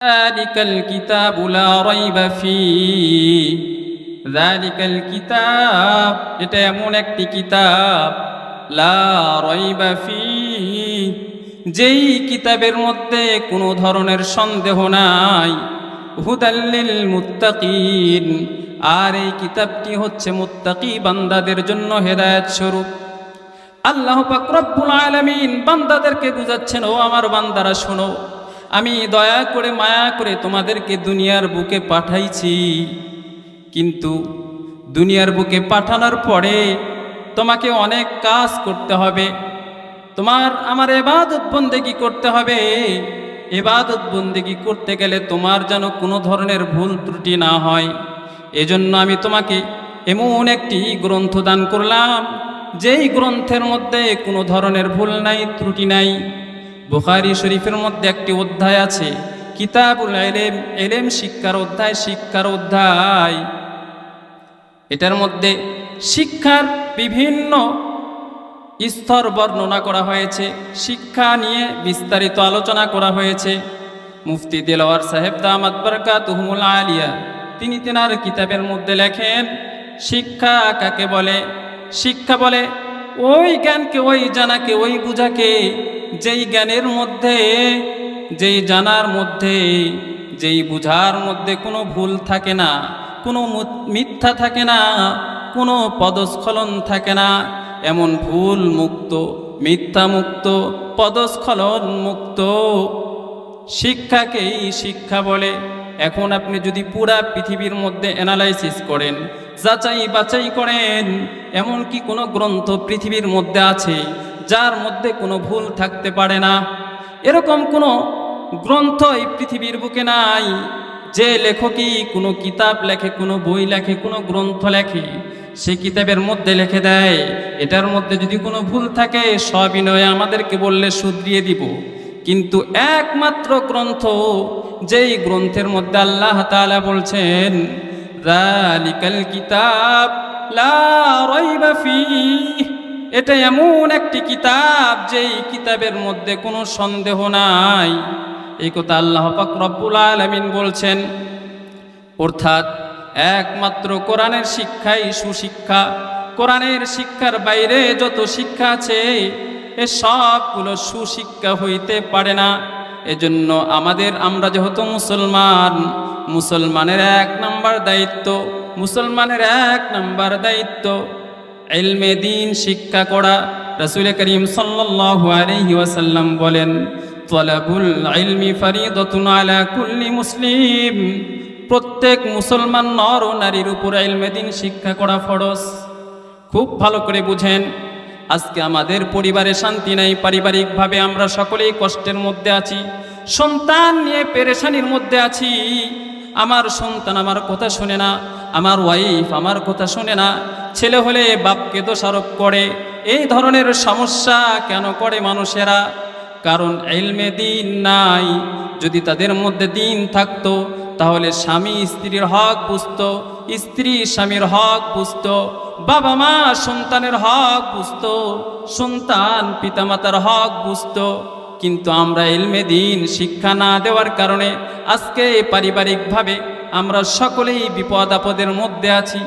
ذلك الكتاب لا ريب فيه ذلك الكتاب এটা এমন একটি কিতাব লা রইবা ফি যেই কিতাবের মধ্যে কোনো ধরনের সন্দেহ নাই হুদাল্লিল মুত্তাকিন আর এই কিতাবটি হচ্ছে মুত্তাকি বান্দাদের জন্য হেদায়েত স্বরূপ আল্লাহ পাক রব্বুল আলামিন বান্দাদেরকে বুঝাচ্ছেন ও আমার বান্দারা শোনো আমি দয়া করে মায়া করে তোমাদেরকে দুনিয়ার বুকে পাঠাইছি। কিন্তু দুনিয়ার বুকে পাঠানোর পরে তোমাকে অনেক কাজ করতে হবে। তোমার আমার এবাদত বন্দেগি করতে হবে। এবাদত বন্দেগি করতে গেলে তোমার যেন কোনো ধরনের ভুল ত্রুটি না হয়। এজন্য আমি তোমাকে এমন একটি গ্রন্থ দান করলাম, যেই গ্রন্থের মধ্যে কোনো ধরনের ভুল নাই, ত্রুটি নাই। বুখারি শরীফের মধ্যে একটি অধ্যায় আছে, কিতাবুল এলেম এলেম শিক্ষার অধ্যায় শিক্ষার অধ্যায়। এটার মধ্যে শিক্ষার বিভিন্ন স্তর বর্ণনা করা হয়েছে, শিক্ষা নিয়ে বিস্তারিত আলোচনা করা হয়েছে। মুফতি দেলোয়ার সাহেব দামাত বরকাতুহুমুল আলিয়া, তিনি তেনার কিতাবের মধ্যে লেখেন, শিক্ষা কাকে বলে? শিক্ষা বলে ওই জ্ঞানকে, ওই জানাকে, ওই বুঝাকে, যেই জ্ঞানের মধ্যে, যেই জানার মধ্যে, যেই বুঝার মধ্যে কোনো ভুল থাকে না, কোনো মিথ্যা থাকে না, কোনো পদস্খলন থাকে না, এমন ভুল মুক্ত, মিথ্যা মুক্ত, পদস্খলন মুক্ত, শিক্ষাকেই শিক্ষা বলে। এখন আপনি যদি পুরা পৃথিবীর মধ্যে অ্যানালাইসিস করেন, যাচাই বাছাই করেন এমন কি কোনো গ্রন্থ পৃথিবীর মধ্যে আছে যার মধ্যে কোনো ভুল থাকতে পারে না। এরকম কোনো গ্রন্থ এই পৃথিবীর বুকে নাই, যে লেখকই কোনো কিতাব লেখে, কোনো বই লেখে, কোনো গ্রন্থ লেখে, সে কিতাবের মধ্যে লিখে দেয়। এটার মধ্যে যদি কোনো ভুল থাকে, সবিনয়ে আমাদেরকে বললে শুধরিয়ে দিব। কিন্তু একমাত্র গ্রন্থ যেই গ্রন্থের মধ্যে আল্লাহ তাআলা বলছেন, রালিকাল কিতাব এটা এমন একটি কিতাব যেই কিতাবের মধ্যে কোনো সন্দেহ নাই। এই কথা আল্লাহ পাক রব্বুল আলামিন বলছেন। অর্থাৎ একমাত্র কোরআনের শিক্ষাই সুশিক্ষা। কোরআনের শিক্ষার বাইরে যত শিক্ষা আছে, এ সবগুলো সুশিক্ষা হইতে পারে না। এজন্য আমাদের আমরা যেহেতু মুসলমান, মুসলমানের এক নাম্বার দায়িত্ব, মুসলমানের এক নাম্বার দায়িত্ব এলমে দিন শিক্ষা করা। রসুল করিম ওয়াসাল্লাম বলেন কুল্লি মুসলিম। প্রত্যেক মুসলমান নর ও নারীর উপর ইলমে দিন শিক্ষা করা ফরজ। খুব ভালো করে বুঝেন আজকে আমাদের পরিবারে শান্তি নাই, পারিবারিকভাবে আমরা সকলেই কষ্টের মধ্যে আছি, সন্তান নিয়ে পেরেশানির মধ্যে আছি। আমার সন্তান আমার কথা শোনে না, আমার ওয়াইফ আমার কথা শোনে না, ছেলে হলে বাপকে দোষারোপ করে, এই ধরনের সমস্যা কেন করে মানুষেরা? কারণ এলমে দিন নাই, যদি তাদের মধ্যে দিন থাকতো তাহলে স্বামী স্ত্রীর হক বুঝতো স্ত্রী স্বামীর হক বুঝতো বাবা মা সন্তানের হক বুঝতো সন্তান পিতামাতার হক বুঝতো কিন্তু আমরা এলমে দিন শিক্ষা না দেওয়ার কারণে আজকে পারিবারিকভাবে আমরা সকলেই বিপদ আপদের মধ্যে আছি।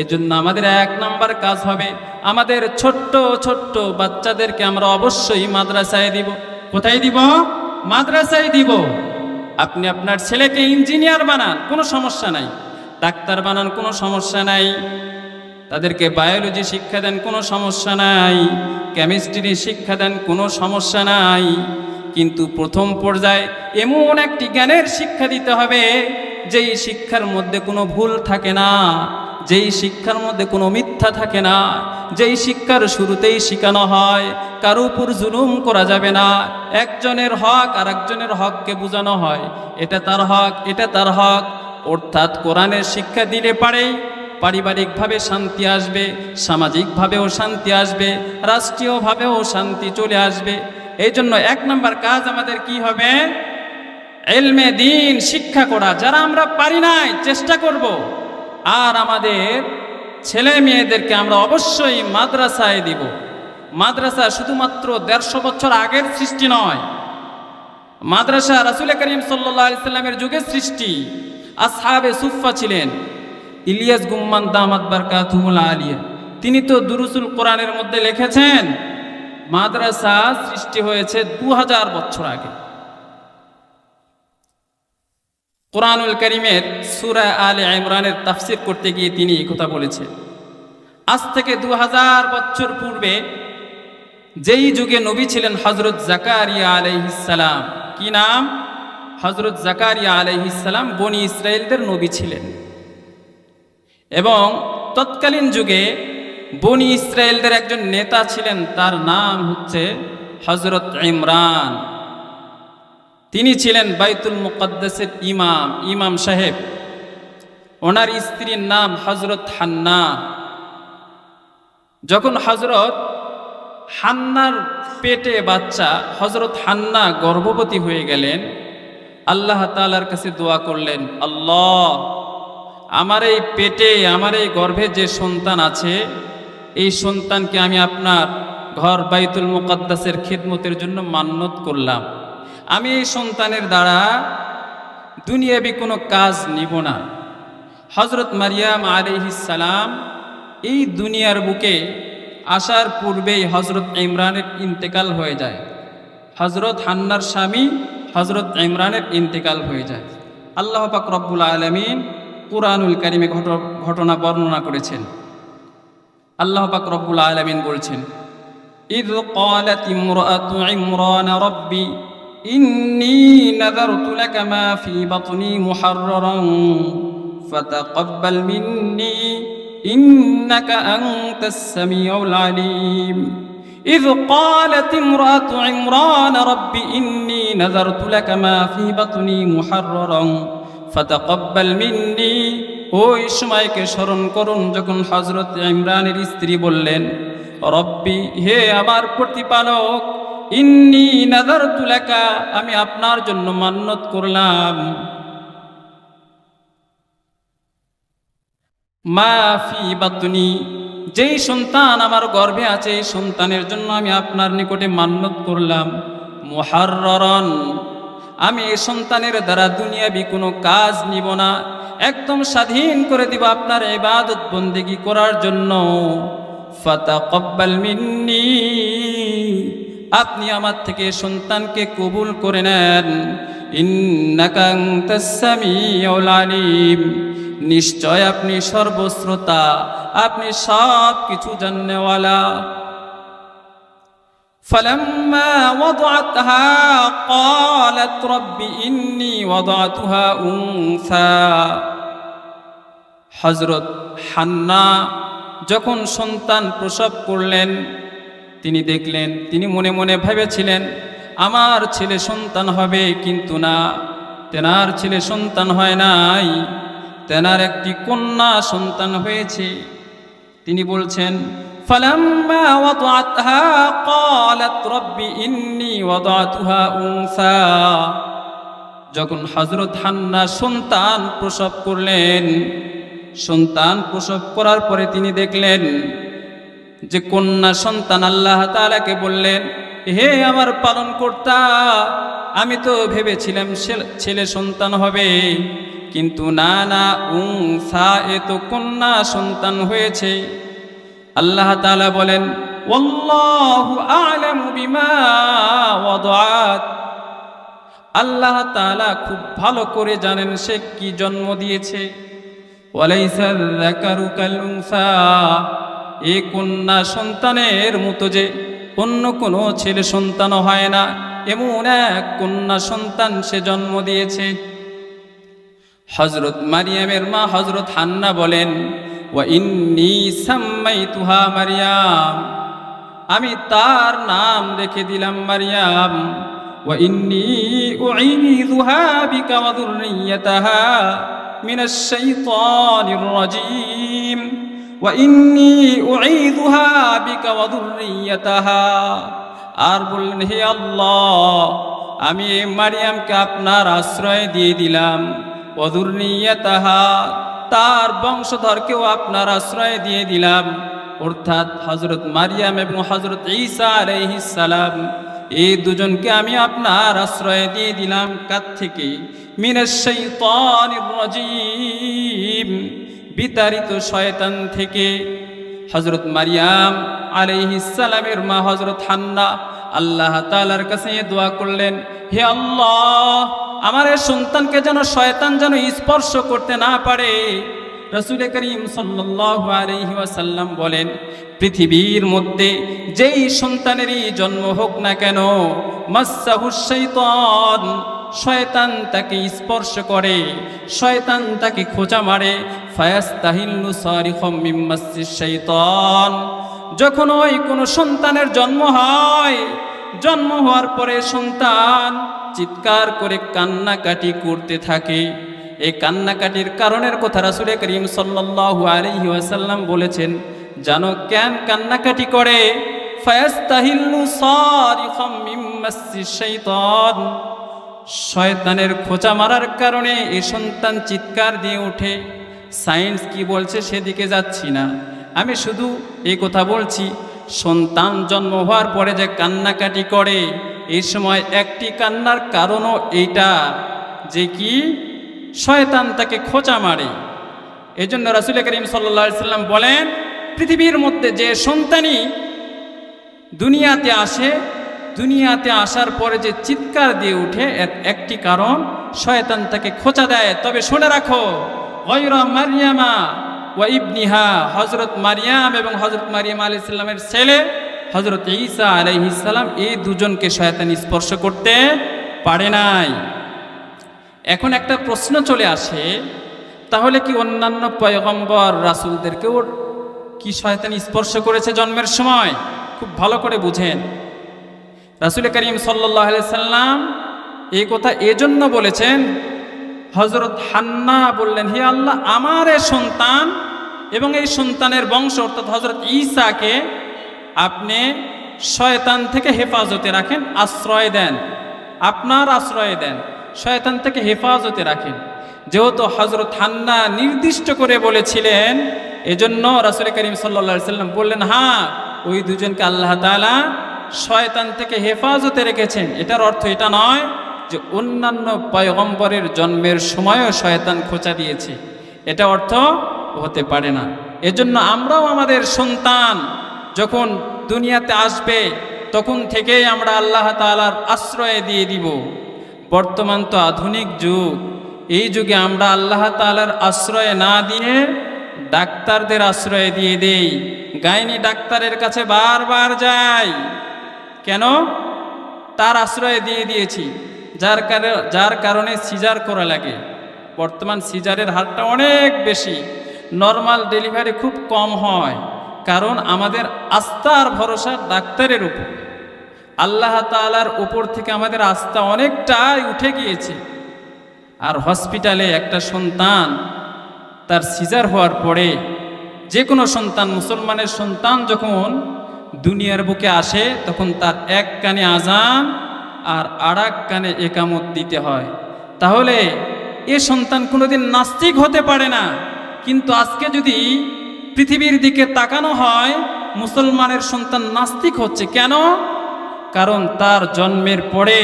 এজন্য আমাদের এক নাম্বার কাজ হবে, আমাদের ছোট্ট ছোট্ট বাচ্চাদেরকে আমরা অবশ্যই মাদ্রাসায় দিব। কোথায় দিব? মাদ্রাসায় দিব। আপনি আপনার ছেলেকে ইঞ্জিনিয়ার বানান, কোনো সমস্যা নাই। ডাক্তার বানান, কোনো সমস্যা নাই। তাদেরকে বায়োলজি শিক্ষা দেন, কোনো সমস্যা নাই। কেমিস্ট্রি শিক্ষা দেন, কোনো সমস্যা নাই। কিন্তু প্রথম পর্যায়ে এমন একটি জ্ঞানের শিক্ষা দিতে হবে, যেই শিক্ষার মধ্যে কোনো ভুল থাকে না, যেই শিক্ষার মধ্যে কোনো মিথ্যা থাকে না। যেই শিক্ষার শুরুতেই শেখানো হয়, কারও উপর জুলুম করা যাবে না। একজনের হক আর একজনের হককে বোঝানো হয়। এটা তার হক, এটা তার হক। অর্থাৎ কোরআনের শিক্ষা দিলে পারেই পারিবারিকভাবে শান্তি আসবে, সামাজিকভাবেও শান্তি আসবে, রাষ্ট্রীয়ভাবেও শান্তি চলে আসবে। এই জন্য এক নম্বর কাজ আমাদের কি হবে? এলমে দিন, শিক্ষা করা। যারা আমরা পারি নাই, চেষ্টা করব। আর আমাদের ছেলে মেয়েদেরকে আমরা অবশ্যই মাদ্রাসায় দিব। মাদ্রাসা শুধুমাত্র দেড়শো বছর আগের সৃষ্টি নয়। মাদ্রাসা রাসুল করিম সাল্লাহ সাল্লামের যুগে সৃষ্টি। আসহাবে সুফা ছিলেন। ইলিয়াস গুম্মান দামাত বারকাতুমুল আলিয়া। তিনি তো দুরুসুল কোরআনের মধ্যে লিখেছেন, মাদ্রাসা সৃষ্টি হয়েছে দু হাজার বছর আগে। কোরআনুল করিমের সুরা আলে ইমরানের তাফসির করতে গিয়ে তিনি কথা বলেছেন। আজ থেকে দু হাজার বছর পূর্বে যেই যুগে নবী ছিলেন হজরত জাকারিয়া আলাইহিসালাম কি নাম? হজরত জাকারিয়া আলাইহিসালাম বনি ইসরায়েলদের নবী ছিলেন। এবং তৎকালীন যুগে বনি ইসরায়েলদের একজন নেতা ছিলেন, তার নাম হচ্ছে হজরত ইমরান। তিনি ছিলেন বাইতুল মুকদ্দাসের ইমাম ইমাম সাহেব। ওনার স্ত্রীর নাম হজরত হান্না। যখন হজরত হান্নার পেটে বাচ্চা হজরত হান্না গর্ভবতী হয়ে গেলেন, আল্লাহ তালার কাছে দোয়া করলেন, আল্লাহ, আমার এই পেটে, আমার এই গর্ভে যে সন্তান আছে, এই সন্তানকে আমি আপনার ঘর বাইতুল মুকদ্দাসের খিদমতের জন্য মান্যত করলাম। আমি এই সন্তানের দ্বারা দুনিয়াবি কোনো কাজ নিব না হজরত মারিয়াম সালাম এই দুনিয়ার বুকে আসার পূর্বেই হজরত ইমরানের ইন্তেকাল হয়ে যায় হজরত হান্নার স্বামী হজরত ইমরানের ইন্তেকাল হয়ে যায় আল্লাহ পাক রব্বুল আলমিন কুরআনুল কারিমে ঘট- ঘটনা বর্ণনা করেছেন আল্লাহ পাক রব্বুল আলমিন বলছেন إذ قالت امرأة عمران ربي إني نذرت لك ما في بطني محررا فتقبل مني إنك أنت السميع العليم إذ قالت امرأة عمران رب إني نذرت لك ما في بطني محررا فتقبل مني ওই সময়কে স্মরণ করুন যখন হজরত ইমরানের স্ত্রী বললেন রব্বি হে আমার প্রতিপালক ইন্নি নাদার তুলাকা আমি আপনার জন্য মান্যত করলাম। মা মাফি বাতুনি, যেই সন্তান আমার গর্ভে আছে এই সন্তানের জন্য আমি আপনার নিকটে মান্যত করলাম। মুহাররন, আমি এই সন্তানের দ্বারা দুনিয়াবি কোনো কাজ নিব না। একদম স্বাধীন করে দিব আপনার ইবাদত বন্দেগি করার জন্য। ফাতাকাব্বাল মিন্নি আপনি আমার থেকে সন্তানকে কবুল করে নেন ইন্নাকা আনতাস সামিউল আলিম নিশ্চয় আপনি সর্বশ্রোতা আপনি সব কিছু জাননেওয়ালা فلما وضعتها قالت رب إني وضعتها أنثى হজরত হান্না যখন সন্তান প্রসব করলেন তিনি দেখলেন তিনি মনে মনে ভেবেছিলেন আমার ছেলে সন্তান হবে কিন্তু না তেনার ছেলে সন্তান হয় নাই তেনার একটি কন্যা সন্তান হয়েছে তিনি বলছেন فلما وضعتها قالت رب إني وضعتها أنثى যখন হজরত হান্না সন্তান প্রসব করলেন সন্তান প্রসব করার পরে তিনি দেখলেন যে কন্যা সন্তান আল্লাহ তাআলাকে বললেন, হে আমার পালন কর্তা আমি তো ভেবেছিলাম ছেলে- সন্তান হবে, কিন্তু না না উং সা এ তো কন্যা সন্তান হয়েছে। আল্লাহ তালা বলেন আল্লাহ তাআলা খুব ভালো করে জানেন সে কি জন্ম দিয়েছে। ওয়ালাইসা যাকারু কাল উনসা এ কন্যা সন্তানের মতো যে অন্য কোনো ছেলে সন্তান হয় না, এমন এক কন্যা সন্তান সে জন্ম দিয়েছে। হজরত মারিয়ামের মা হজরত হান্না বলেন ইন্নি সাম্মাইতুহা মারিয়াম। আমি তার নাম রেখে দিলাম মারিয়াম। ওয়া ইন্নি আর বললেন, হে আল্লাহ, আমি মারিয়ামকে আপনার আশ্রয় দিয়ে দিলাম। অদুর্নিয়তাহা তার বংশধরকেও আপনার আশ্রয় দিয়ে দিলাম। অর্থাৎ হজরত মারিয়াম এবং হজরত ঈসা আলাইহিস সালাম, এই দুজনকে আমি আপনার আশ্রয় দিয়ে দিলাম কাত থেকে। মিনাশ শাইতানির রাজিম। বিতাড়িত শয়তান থেকে। হজরত মারিয়াম আলাইহিসালামের মা হজরত হান্না আল্লাহ তালার কাছে দোয়া করলেন, হে আল্লাহ, আমার সন্তানকে যেন শয়তান যেন স্পর্শ করতে না পারে। রসুল করিম ওয়াসাল্লাম বলেন, পৃথিবীর মধ্যে যেই সন্তানেরই জন্ম হোক না কেন মাসাহুস শৈতান শয়তান তাকে স্পর্শ করে, শয়তান তাকে খোঁচা মারে। শৈতান যখন ওই কোনো সন্তানের জন্ম হয়, জন্ম হওয়ার পরে সন্তান চিৎকার করে কান্নাকাটি করতে থাকে। এই কান্নাকাটির কারণের কথা রাসুলে করিম সাল্লাল্লাহু আলাইহি ওয়াসাল্লাম বলেছেন, জানো কেন কান্নাকাটি করে? ফায়াস্তাহিল্লু সারিখম মিম্মাসিস শৈতান শয়তানের খোঁচা মারার কারণে এ সন্তান চিৎকার দিয়ে ওঠে। সায়েন্স কি বলছে সেদিকে যাচ্ছি না। আমি শুধু এই কথা বলছি, সন্তান জন্ম হওয়ার পরে যে কান্নাকাটি করে এই সময় একটি কান্নার কারণও এইটা যে কি? শয়তান তাকে খোঁচা মারে। এই জন্য রাসুল করিম সাল্লা সাল্লাম বলেন, পৃথিবীর মধ্যে যে সন্তানই দুনিয়াতে আসে দুনিয়াতে আসার পরে যে চিৎকার দিয়ে উঠে একটি কারণ, শয়তান তাকে খোঁচা দেয়। তবে শুনে রাখো মারিয়ামা ওয়া ইবনিহা হজরত মারিয়াম এবং হজরত মারিয়াম আলি সাল্লামের ছেলে হজরত ঈসা আলাইহিসাল্লাম এই দুজনকে শয়তান স্পর্শ করতে পারে নাই। এখন একটা প্রশ্ন চলে আসে, তাহলে কি অন্যান্য পয়গম্বর রাসুলদেরকেও কি শয়তান স্পর্শ করেছে জন্মের সময়? খুব ভালো করে বুঝেন। রাসুল করিম সাল্লাহ সাল্লাম এই কথা এজন্য বলেছেন হজরত হান্না বললেন, হে আল্লাহ, আমার সন্তান এবং এই সন্তানের বংশ, অর্থাৎ হজরত ঈসাকে আপনি শয়তান থেকে হেফাজতে রাখেন, আশ্রয় দেন। আপনার আশ্রয় দেন, শয়তান থেকে হেফাজতে রাখেন। যেহেতু হজরত হান্না নির্দিষ্ট করে বলেছিলেন, এজন্য রাসুল করিম সাল্লা সাল্লাম বললেন হ্যাঁ ওই দুজনকে আল্লাহ তালা শয়তান থেকে হেফাজতে রেখেছেন। এটার অর্থ এটা নয় যে অন্যান্য পয়গম্বরের জন্মের সময়ও শয়তান খোঁচা দিয়েছে। এটা অর্থ হতে পারে না। এজন্য আমরাও আমাদের সন্তান যখন দুনিয়াতে আসবে, তখন থেকেই আমরা আল্লাহ তালার আশ্রয় দিয়ে দিব। বর্তমান তো আধুনিক যুগ। এই যুগে আমরা আল্লাহ তালার আশ্রয় না দিয়ে ডাক্তারদের আশ্রয় দিয়ে দেই। গাইনি ডাক্তারের কাছে বারবার যাই। কেন? তার আশ্রয় দিয়ে দিয়েছি, যার কারণে যার কারণে সিজার করা লাগে। বর্তমান সিজারের হারটা অনেক বেশি। নর্মাল ডেলিভারি খুব কম হয়, কারণ আমাদের আস্থার ভরসা ডাক্তারের উপর। আল্লাহ তালার উপর থেকে আমাদের আস্থা অনেকটাই উঠে গিয়েছে। আর হসপিটালে একটা সন্তান, তার সিজার হওয়ার পরে যে কোনো সন্তান, মুসলমানের সন্তান যখন দুনিয়ার বুকে আসে, তখন তার এক কানে আজান আর আর কানে একামত দিতে হয়। তাহলে এ সন্তান কোনোদিন নাস্তিক হতে পারে না। কিন্তু আজকে যদি পৃথিবীর দিকে তাকানো হয়, মুসলমানের সন্তান নাস্তিক হচ্ছে কেন? কারণ তার জন্মের পরে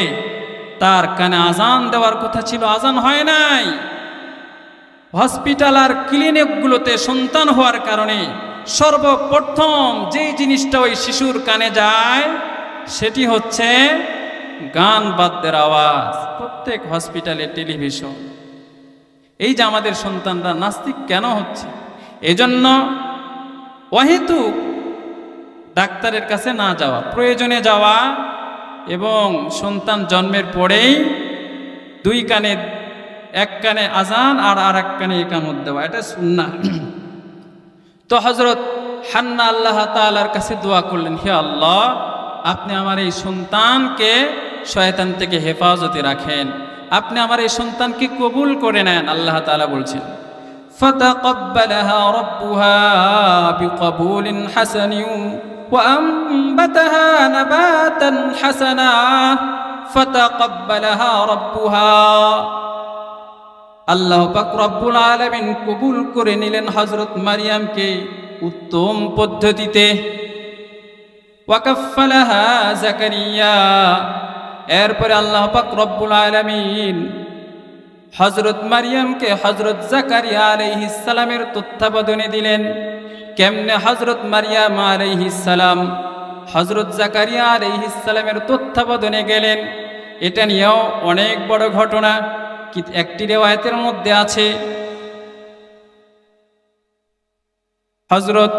তার কানে আজান দেওয়ার কথা ছিল আজান হয় নাই। হসপিটাল আর ক্লিনিকগুলোতে সন্তান হওয়ার কারণে সর্বপ্রথম যেই জিনিসটা ওই শিশুর কানে যায়, সেটি হচ্ছে গান বাদ্যের আওয়াজ। প্রত্যেক হসপিটালে টেলিভিশন। এই যে আমাদের সন্তানরা নাস্তিক কেন হচ্ছে? এজন্য অহেতু ডাক্তারের কাছে না যাওয়া, প্রয়োজনে যাওয়া এবং সন্তান জন্মের পরেই দুই কানে, এক কানে আজান আর আর এক কানে একামত দেওয়া, এটা সুন্না তো হজরত হান্না আল্লাহ তালার কাছে দোয়া করলেন হে আল্লাহ আপনি আমার এই সন্তানকে শয়তান থেকে হেফাজতে রাখেন আপনি আমার এই সন্তানকে কবুল করে নেন আল্লাহ তালা বলছেন فتقبلها ربها بقبول حسن وأنبتها نباتا حسنا فتقبلها ربها আল্লাহ পাক রব্বুল আলামিন কবুল করে নিলেন হজরত মারিয়ামকে উত্তম পদ্ধতিতে। জাকারিয়া এরপরে আল্লাহ পাক রব্বুল আলামিন হজরত মারিয়ামকে হজরত জাকারিয়া আলাইহিসালামের তত্ত্বাবধানে দিলেন, কেমনে হজরত মারিয়াম আলাইহিসালাম হজরত জাকারিয়া আলাইহিসালামের তত্ত্বাবধানে গেলেন, এটা নিয়েও অনেক বড় ঘটনা। একটি রেওয়ায়তের মধ্যে আছে হজরত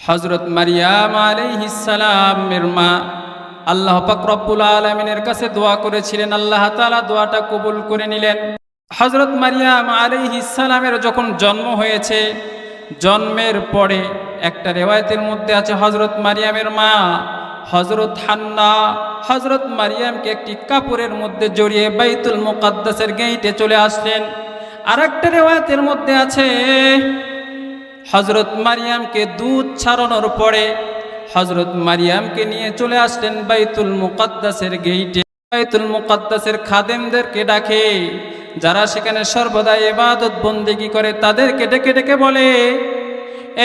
হজরত মারিয়াম আলাইহিসালামের মা। আল্লাহ পাক রব্বুল আলমিনের কাছে দোয়া করেছিলেন, আল্লাহ তাআলা দোয়াটা কবুল করে নিলেন। হজরত মারিয়াম আলাইহিসালামের যখন জন্ম হয়েছে, জন্মের পরে একটা রেওয়ায়তের মধ্যে আছে হজরত মারিয়ামের মা হজরত হান্না হজরত মারিয়ামকে একটি কাপড়ের মধ্যে জড়িয়ে বাইতুল মুকাদ্দাসের গেইটে চলে আসলেন। আর একটা রেওয়ায়তের মধ্যে আছে হজরত মারিয়ামকে দুধ ছাড়ানোর পরে হজরত মারিয়ামকে নিয়ে চলে আসলেন বাইতুল মুকাদ্দাসের গেইটে। বাইতুল মুকাদ্দাসের খাদেমদেরকে ডাকে, যারা সেখানে সর্বদা ইবাদত বন্দেগি করে তাদেরকে ডেকে ডেকে বলে,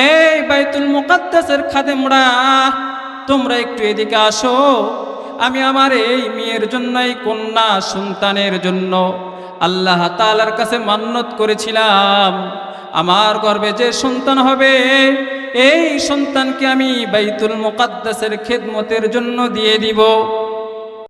এই বাইতুল মুকাদ্দাসের খাদেমরা, তোমরা একটু এদিকে আসো আমি আমার এই মেয়ের জন্যই কন্যা সন্তানের জন্য আল্লাহ তালার কাছে মান্নত করেছিলাম। আমার গর্বে যে সন্তান হবে, এই সন্তানকে আমি বাইতুল মোকাদ্দাসের খেদমতের জন্য দিয়ে দিব।